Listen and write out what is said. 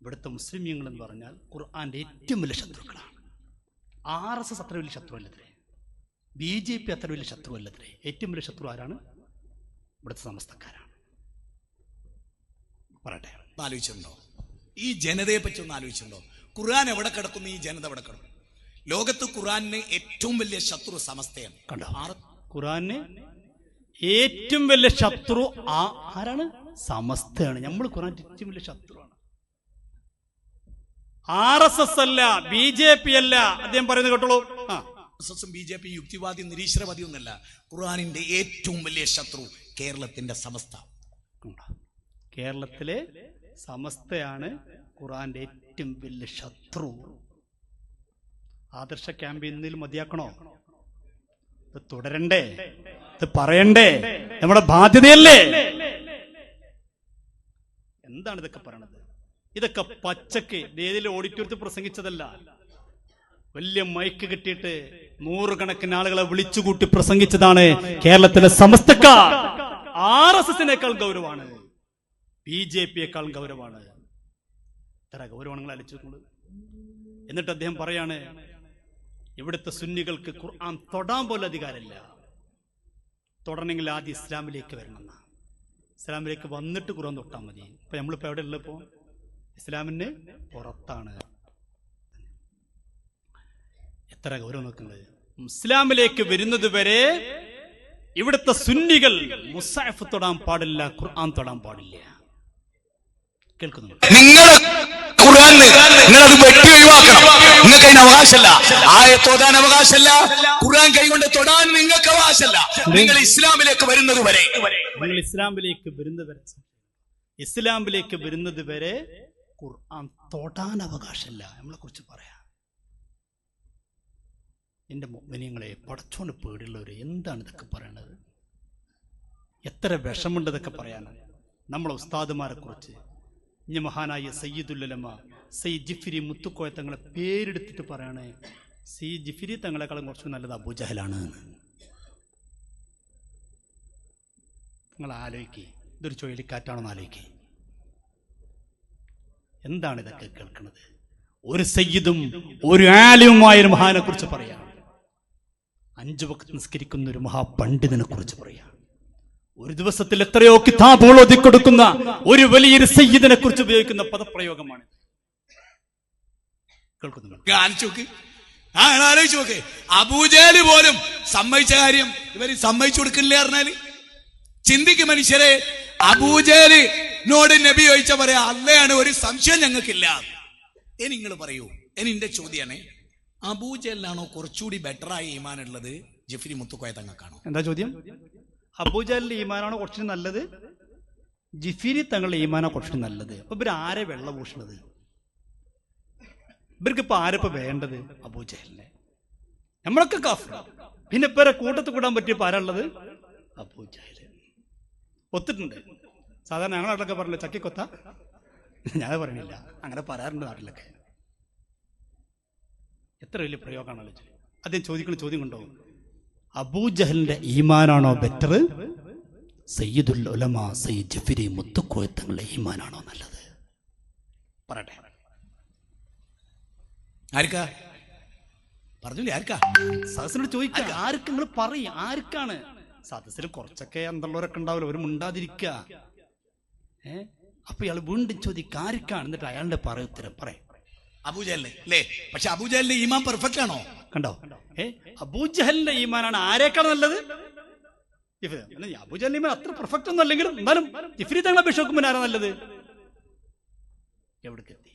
ഇവിടുത്തെ മുസ്ലിം എന്ന് പറഞ്ഞാൽ ഖുർആന്റെ ഏറ്റവും വലിയ ശത്രുക്കളാണ്. ആർ എസ് എസ് അത്ര വലിയ ശത്രുവല്ലത്രേ ബി ജെ പി അത്ര വലിയ ശത്രുവല്ലത്രേ ഏറ്റവും വലിയ ശത്രു ആരാണ്? ഇവിടുത്തെ സമസ്തക്കാരാണ്. പറയട്ടെ. ആലോചിച്ചിട്ടുണ്ടോ ഈ ജനതയെ പറ്റി ഒന്ന് ആലോചിച്ചിട്ടുണ്ടോ? ഖുർആൻ എവിടെ കിടക്കുന്നു? ഈ ജനത എവിടെ കിടക്കും ലോകത്ത് ഖുർആനിന് ഏറ്റവും വലിയ ശത്രു സമസ്തയാണ്. കണ്ടോ? ആർ- ഖുറാന് ഏറ്റവും വലിയ ശത്രു ആ ആരാണ്? സമസ്തയാണ്. നമ്മൾ ഖുറാൻ ഏറ്റവും വലിയ ശത്രുവാണ്. ആർ എസ് എസ് അല്ല ബി ജെ പി അല്ല. അദ്ദേഹം പറയുന്നത് കേട്ടോളൂ. ആ. എസും ബി ജെ പി യുക്തിവാദി നിരീശ്വരവാദി ഒന്നല്ല ഖുർആാനിന്റെ ഏറ്റവും വലിയ ശത്രു കേരളത്തിന്റെ സമസ്ത. കണ്ടോ? കേരളത്തിലെ സമസ്തയാണ് ഖുറാന്റെ ഏറ്റവും വലിയ ശത്രു. ആദർശ ക്യാമ്പയിനിൽ മതിയാക്കണോ? ഇത് തുടരണ്ടേ? ഇത് പറയണ്ടേ? നമ്മുടെ ബാധ്യതയല്ലേ? എന്താണ് ഇതൊക്കെ പറയണത്? ഇതൊക്കെ പച്ചക്ക് ഏതെങ്കിലും ഓഡിറ്റോറിയത്തിൽ പ്രസംഗിച്ചതല്ല. വലിയ മൈക്ക് കിട്ടിയിട്ട് നൂറുകണക്കിന് ആളുകളെ വിളിച്ചുകൂട്ടി പ്രസംഗിച്ചതാണ് കേരളത്തിലെ സമസ്തക്കാർ. ആർ എസ് എസിനേക്കാൾ ഗൗരവമാണ്. ബി ജെ പിയേക്കാൾ ഗൗരവമാണ്. ഇത്ര ഗൗരവങ്ങൾ അലിച്ചുകൊണ്ട് എന്നിട്ട് അദ്ദേഹം പറയാണ് ഇവിടുത്തെ സുന്നികൾക്ക് ഖുർആൻ തൊടാൻ പോലും അധികാരമില്ല. തൊടണമെങ്കിൽ ആദ്യം ഇസ്ലാമിലേക്ക് വരണമെന്ന. ഇസ്ലാമിലേക്ക് വന്നിട്ട് ഖുർആൻ തൊട്ടാൽ മതി. ഇപ്പൊ നമ്മളിപ്പോ എവിടെ ഉള്ളപ്പോ ഇസ്ലാമിന് പുറത്താണ്. എത്ര ഗൗരവം നോക്കുന്നത് ഇസ്ലാമിലേക്ക് വരുന്നത് വരെ ഇവിടുത്തെ സുന്നികൾ മുസാഫ് തൊടാൻ പാടില്ല ഖുർആൻ തൊടാൻ പാടില്ല. കേൾക്കുന്നു നിങ്ങൾ ഖുർആനിൽ നിങ്ങൾ അത് വെട്ടി ഒഴിവാക്കണം. നിങ്ങൾക്ക് അതിന് അവകാശമല്ല. ആയത്തോതാൻ അവകാശമല്ല. ഖുർആൻ കൈകൊണ്ട് തൊടാൻ നിങ്ങൾക്ക് അവകാശമല്ല. നിങ്ങൾ ഇസ്ലാമിലേക്ക് വരുന്നത് വരെ. നിങ്ങൾ ഇസ്ലാമിലേക്ക് വരുന്നത് വരെ. ഇസ്ലാമിലേക്ക് വരുന്നത് വരെ ഖുർആൻ തൊടാൻ അവകാശമില്ല നമ്മളെ കുറിച്ച് പറയാം. എന്റെ മുഗ്മിനിയങ്ങളെ പടച്ചോണ്ട് പേടിയുള്ളവർ എന്താണ് ഇതൊക്കെ പറയണത്? എത്ര വിഷമുണ്ട് ഇതൊക്കെ പറയാനാണ് നമ്മളെ ഉസ്താദുമാരെ കുറിച്ച് ഇനി മഹാനായ സയ്യിദുല്ലമ സയ്യിദ് ജിഫിരി മുത്തുക്കോയ തങ്ങളെ പേരെടുത്തിട്ട് പറയണേ സി ജിഫിരി തങ്ങളെക്കാളും കുറച്ച് നല്ലത് അബൂജഹലാണ് നിങ്ങൾ ആലോചിക്കുക ഇതൊരു ചുഴലിക്കാറ്റാണെന്ന് ആലോചിക്കുക എന്താണ് ഇതൊക്കെ കേൾക്കുന്നത്? ഒരു സയ്യിദും ഒരു ആലിയുമായ ഒരു മഹാനെ കുറിച്ച് പറയാം. അഞ്ചു വക്ത് നിസ്കരിക്കുന്ന ഒരു മഹാപണ്ഡിതനെ കുറിച്ച് പറയാം. ഒരു ദിവസത്തിൽ എത്രയോ കിതാബുകൾ ഒതുക്കൊടുക്കുന്ന ഒരു വലിയൊരു സയ്യിദിനെ കുറിച്ച് ഉപയോഗിക്കുന്ന പദപ്രയോഗമാണ് അബൂജാൽ പോലും സമ്മതിച്ച കാര്യം ഇവർ സമ്മതിച്ചു കൊടുക്കില്ല പറഞ്ഞാൽ? ചിന്തിക്ക് മനുഷ്യരെ അബൂജാലിനോട് നബി ചോദിച്ച പറയാ അല്ലയാണ് ഒരു സംശയം ഞങ്ങൾക്കില്ല. ഇനി നിങ്ങൾ പറയൂ. ഇനി എന്റെ ചോദ്യമാണ് അബൂജലിനാണോ കുറച്ചുകൂടി ബെറ്ററായ ഈമാൻ ഉള്ളത് ജഫ്രി മുത്തുക്കോയ തങ്ങൾക്കാണോ? എന്താ ചോദ്യം? അബൂജലിന്റെ ഈമാനാണോ കുറച്ചുകൂടി നല്ലത്? ജിഫിരി തങ്ങളുടെ ഈമാനോ കുറച്ചുകൂടി നല്ലത്? അപ്പൊ ഇവർ ആരെ വെള്ള പൂഷണത് ഇവർക്ക് ഇപ്പൊ ആരപ്പോ വേണ്ടത്? അബൂജഹലിനെ. നമ്മളൊക്കെ കാഫർ. പിന്നെ ഇപ്പൊ കൂട്ടത്ത് കൂടാൻ പറ്റിയപ്പോ ആരാളുള്ളത് അബൂജഹൽ. ഒത്തിട്ടുണ്ട്. സാധാരണ ഞങ്ങളുടെ നാട്ടിലൊക്കെ പറഞ്ഞില്ല ചക്കിക്കൊത്ത? ഞാൻ പറയണില്ല. അങ്ങനെ പറയാറുണ്ട് നാട്ടിലൊക്കെ. എത്ര വലിയ പ്രയോഗമാണല്ലോ. അദ്ദേഹം ചോദിക്കുന്ന ചോദ്യം കൊണ്ടോ? അബൂജഹലിന്റെ ഈമാനാണോ ബെറ്റർ? സയ്യിദുൽ ഉലമ സയ്യിദ് ജഫിരി മുത്തുക്കോയത്തങ്ങളുടെ ഈമാനാണോ നല്ലത്? പറയട്ടെ. ആർക്കാ? പറഞ്ഞില്ലേ ആർക്കാ? സദസ്സിനോട് ചോദിക്കുക ആർക്ക് നിങ്ങൾ പറയും? ആർക്കാണ്? സദസ്സിൽ കുറച്ചൊക്കെ എന്തുള്ളവരൊക്കെ ഉണ്ടാവില്ല. ഒരു മുണ്ടാതിരിക്കുക ഏ? അപ്പൊ ഇയാൾ വീണ്ടും ചോദിക്കുക ആർക്കാണ് എന്നിട്ട് അയാളുടെ പറ ഉത്തരം പറയാം അബൂജഹലിനെ അല്ലേ പക്ഷെ അബൂജഹലിന്റെ ഈമാൻ പെർഫെക്റ്റ് ആണോ? കണ്ടോ? ഏ? അബൂജഹലിന്റെ ഈമാനാണ് ആരേക്കാൾ നല്ലത്? അബൂജഹലിന്റെ ഈമാൻ അത്ര പെർഫെക്റ്റ് ഒന്നും അല്ലെങ്കിലും എന്നാലും ഇഫ്രി തങ്ങളെ നോക്കുമ്പോൾ ആരാ നല്ലത്? എവിടേക്ക് എത്തി